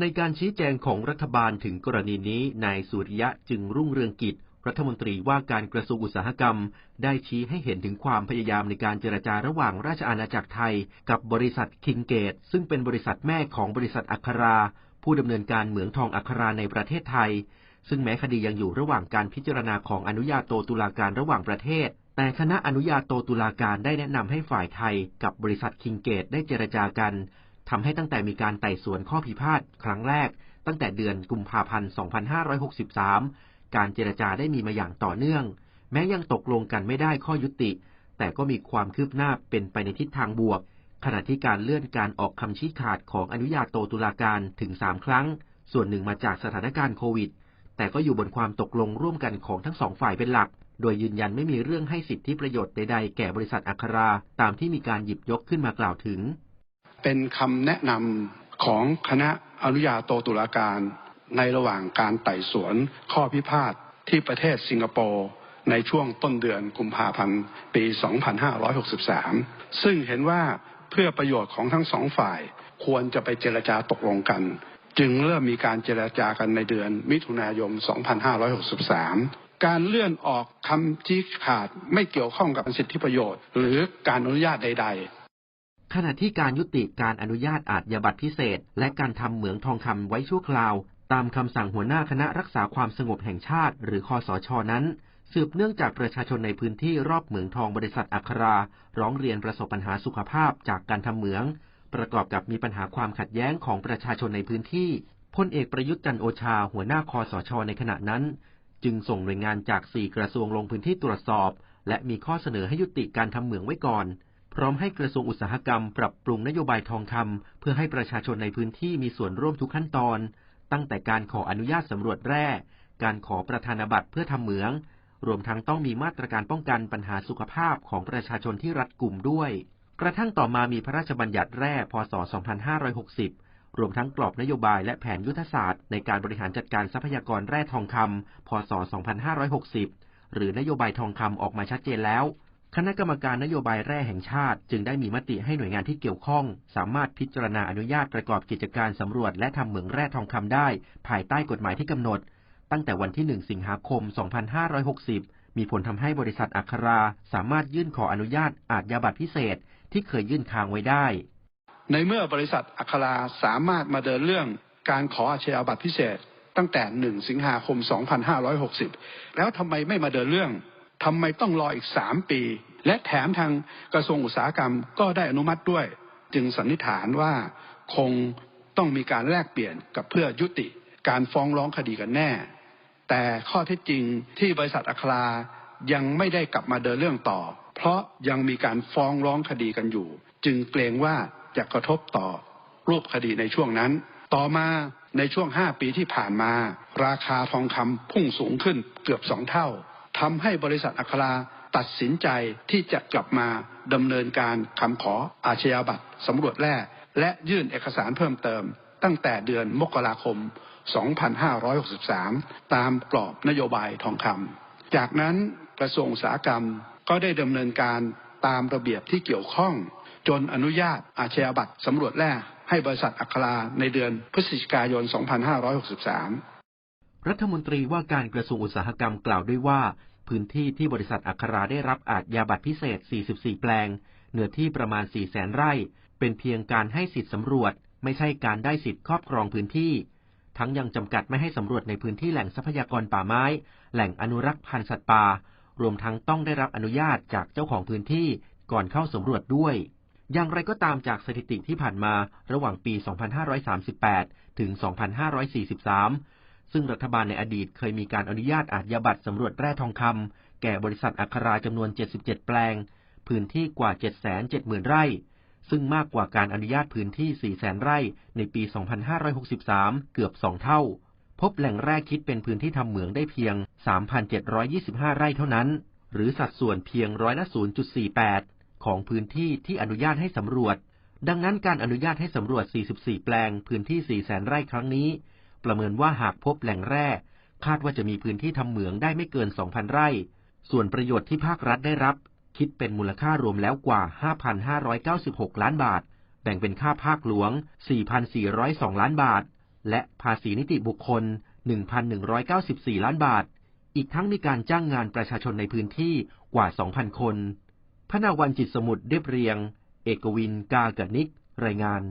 ในการชี้แจงของรัฐบาลถึงกรณีนี้นายสุริยะจึงรุ่งเรืองกิจ รัฐมนตรีว่าการกระทรวงอุตสาหกรรม ได้ชี้ให้เห็นถึงความพยายามในการเจรจาระหว่างราชอาณาจักรไทย กับบริษัทคิงเกต ซึ่งเป็นบริษัทแม่ของบริษัทอัครา ผู้ดำเนินการเหมืองทองอัคราในประเทศไทย ซึ่งแม้คดียังอยู่ระหว่างการพิจารณาของอนุญาโตตุลาการระหว่างประเทศ แต่คณะอนุญาโตตุลาการได้แนะนำให้ฝ่ายไทย กับบริษัทคิงเกตได้เจรจากัน ทำให้ตั้งแต่มีการไต่สวนข้อพิพาทครั้งแรก ตั้งแต่เดือนกุมภาพันธ์ 2563 การเจรจาได้มีมาอย่างต่อเนื่อง แม้ยังตกลงกันไม่ได้ข้อยุติ แต่ก็มีความคืบหน้าเป็นไปในทิศทางบวก ขณะที่การเลื่อนการออกคำชี้ขาดของอนุญาโตตุลาการถึง 3 ครั้ง ส่วนหนึ่งมาจากสถานการณ์โควิด แต่ก็อยู่บนความตกลงร่วมกันของทั้งสองฝ่ายเป็นหลักโดยยืนยันไม่มีเรื่องให้สิทธิประโยชน์ใดๆแก่บริษัทอัครา ตามที่มีการหยิบยกขึ้นมากล่าวถึง เป็นคำแนะนำของคณะอนุญาโตตุลาการในระหว่างการไต่สวนข้อพิพาทที่ประเทศสิงคโปร์ในช่วงต้นเดือนกุมภาพันธ์ปี 2563 ซึ่งเห็นว่าเพื่อประโยชน์ของทั้งสองฝ่ายควรจะไปเจรจาตกลงกัน จึงเริ่มมีการเจรจากันในเดือนมิถุนายน 2563 การเลื่อนออกคำชี้ขาดไม่เกี่ยวข้องกับสิทธิประโยชน์ หรือการอนุญาตใดๆ ขณะที่การยุติการอนุญาตอาชญาบัตรพิเศษ และการทำเหมืองทองคำไว้ชั่วคราว ตามคำสั่งหัวหน้าคณะรักษาความสงบแห่งชาติ หรือคอสชนั้น สืบเนื่องจากประชาชนในพื้นที่รอบเหมืองทองบริษัทอัครา ร้องเรียนประสบปัญหาสุขภาพจากการทำเหมือง ประกอบกับมีปัญหาความขัดแย้งของประชาชนในพื้นที่พลเอกประยุทธ์จันโอชา หัวหน้าคอสช ในขณะนั้น จึงส่งหน่วยงานจาก 4 กระทรวงลงพื้นที่ตรวจสอบ และมีข้อเสนอให้ยุติการทำเหมืองไว้ก่อน พร้อมให้กระทรวงอุตสาหกรรมปรับปรุงนโยบายทองคำเพื่อให้ประชาชนในพื้นที่มีส่วนร่วมทุกขั้นตอน ตั้งแต่การขออนุญาตสำรวจแร่ การขอประธานบัตรเพื่อทำเหมือง รวมทั้งต้องมีมาตรการป้องกันปัญหาสุขภาพของประชาชนที่รัดกลุ่มด้วย กระทั่งต่อมามีพระราชบัญญัติแร่ พศ 2560 รวมทั้งกรอบนโยบายและแผนยุทธศาสตร์ในการบริหารจัดการทรัพยากรแร่ทองคำพศ 2560 หรือนโยบายทองคำออกมาชัดเจนแล้ว คณะกรรมการนโยบายแร่แห่งชาติ จึงได้มีมติให้หน่วยงานที่เกี่ยวข้อง สามารถพิจารณาอนุญาตประกอบกิจการสำรวจและทำเหมืองแร่ทองคำได้ ภายใต้กฎหมายที่กำหนด ตั้งแต่วันที่ 1 สิงหาคม 2560 มีผลทำให้บริษัทอัครา สามารถยื่นขออนุญาตอาจยาบัตรพิเศษที่เคยยื่นค้างไว้ได้ ในเมื่อบริษัทอัคราสามารถมาเดินเรื่องการขออาชญาบัตรพิเศษ ตั้งแต่ 1 สิงหาคม 2560 แล้วทำไมไม่มาเดินเรื่อง ทำไมต้องรออีก3ปี และแถมทางกระทรวงอุตสาหกรรมก็ได้อนุมัติด้วย จึงสันนิษฐานว่าคงต้องมีการแลกเปลี่ยนกับเพื่อยุติการฟ้องร้องคดีกันแน่ แต่ข้อเท็จจริงที่บริษัทอัครายังไม่ได้กลับมาเดินเรื่องต่อ เพราะยังมีการฟ้องร้องคดีกันอยู่ จึงเกรงว่าจะกระทบต่อรูปคดีในช่วงนั้น ต่อมาในช่วง 5 ปีที่ผ่านมา ราคาทองคำพุ่งสูงขึ้นเกือบสองเท่า ทำให้บริษัทอัคราตัดสินใจที่จะกลับมาดำเนินการคำขออาชญาบัตรสำรวจแร่และยื่นเอกสารเพิ่มเติม ตั้งแต่เดือนมกราคม 2563 ตามกรอบนโยบายทองคำจากนั้นกระทรวงอุตสาหกรรมก็ได้ดำเนินการตามระเบียบที่เกี่ยวข้อง จนอนุญาตอาชญาบัตรสำรวจแร่ให้บริษัทอัคราในเดือนพฤศจิกายน 2563 รัฐมนตรีว่าการกระทรวงอุตสาหกรรมกล่าวด้วยว่า พื้นที่ที่บริษัทอัคราได้รับอาจยาบัตรพิเศษ 44 แปลง เนื้อที่ประมาณ 4 0 0แสนไร่ เป็นเพียงการให้สิทธิสำรวจ ไม่ใช่การได้สิทธิครอบครองพื้นที่ ทั้งยังจำกัดไม่ให้สำรวจในพื้นที่แหล่งทรัพยากรป่าไม้ แหล่งอนุรักษ์พันธุ์สัตว์ป่า รวมทั้งต้องได้รับอนุญาตจากเจ้าของพื้นที่ก่อนเข้าสำรวจด้วย อย่างไรก็ตามจากสถิติที่ผ่านมาระหว่างปี 2538 ถึง 2543 ซึ่งรัฐบาลในอดีตเคยมีการอนุญาตอาจยาบัตรสำรวจแร่ทองคำแก่บริษัทอัคราจำนวน 77 แปลง พื้นที่กว่า 770,000 ไร่ ซึ่งมากกว่าการอนุญาตพื้นที่ 400,000 ไร่ในปี 2563 เกือบ 2 เท่า พบแหล่งแร่คิดเป็นพื้นที่ทำเหมืองได้เพียง 3,725 ไร่เท่านั้น หรือสัดส่วนเพียงร้อยละ 0.48 ของพื้นที่ที่อนุญาตให้สำรวจ ดังนั้นการอนุญาตให้สำรวจ 44 แปลง พื้นที่ 400,000 ไร่ครั้งนี้ ประเมินว่าหากพบแหล่งแร่คาดว่าจะมีพื้นที่ทำเหมืองได้ไม่เกิน 2,000 ไร่ ส่วนประโยชน์ที่ภาครัฐได้รับ คิดเป็นมูลค่ารวมแล้วกว่า 5,596 ล้านบาท แบ่งเป็นค่าภาคหลวง 4,402 ล้านบาท และภาษีนิติบุคคล 1,194 ล้านบาท อีกทั้งมีการจ้างงานประชาชนในพื้นที่กว่า 2,000 คนพนาวันจิตสมุทรเรียบเรียง เอกวิน กากนิก รายงาน